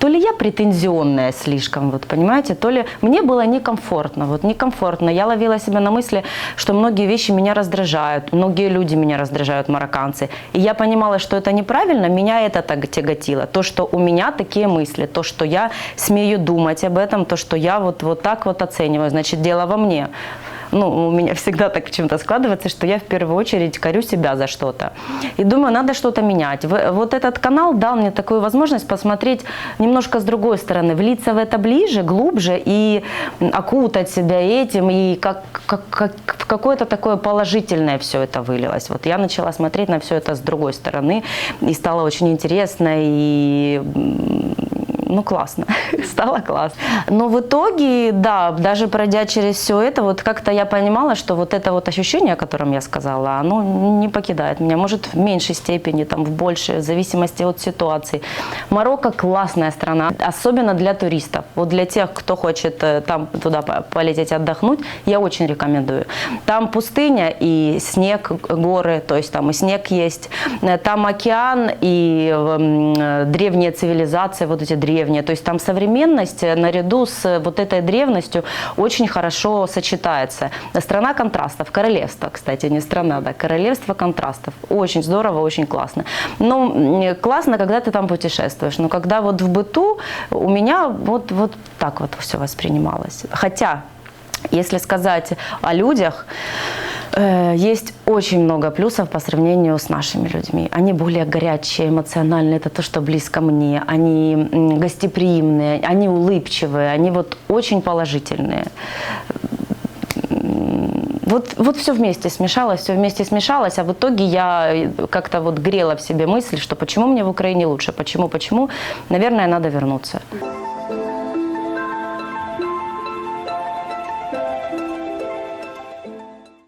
то ли я претензионная слишком, вот понимаете, то ли мне было некомфортно, вот некомфортно. Я ловила себя на мысли, что многие вещи меня раздражают, многие люди меня раздражают, марокканцы. И я понимала, что это неправильно, меня это так тяготило. То, что у меня такие мысли, то, что я смею думать об этом, то, что я вот, вот так вот оцениваю, значит, дело во мне ну, у меня всегда так почему-то складывается, что я в первую очередь корю себя за что-то. И думаю, надо что-то менять. Вот этот канал дал мне такую возможность посмотреть немножко с другой стороны, влиться в это ближе, глубже и окутать себя этим, и как, как, как в какое-то такое положительное все это вылилось. Вот я начала смотреть на все это с другой стороны, и стало очень интересно, и ну, классно. Стало классно. Но в итоге, да, даже пройдя через все это, вот как-то я понимала, что вот это вот ощущение, о котором я сказала, оно не покидает меня. Может, в меньшей степени, там, в большей, в зависимости от ситуации. Марокко классная страна, особенно для туристов. Вот для тех, кто хочет э, там туда по- полететь отдохнуть, я очень рекомендую. Там пустыня и снег, горы, то есть там и снег есть. Э, Там океан и м, э, древняя цивилизация, вот эти древние. То есть там современность э, наряду с э, вот этой древностью очень хорошо сочетается. Страна контрастов, королевство, кстати, не страна, да, королевство контрастов. Очень здорово, очень классно. Но м, классно, когда ты там путешествуешь. Но когда вот в быту у меня вот, вот так вот все воспринималось. Хотя если сказать о людях, э, есть очень много плюсов по сравнению с нашими людьми. Они более горячие, эмоциональные, это то, что близко мне. Они гостеприимные, они улыбчивые, они вот очень положительные. Вот, вот все вместе смешалось, все вместе смешалось, а в итоге я э, как-то вот грела в себе мысль, что почему мне в Украине лучше, почему, почему, наверное, надо вернуться.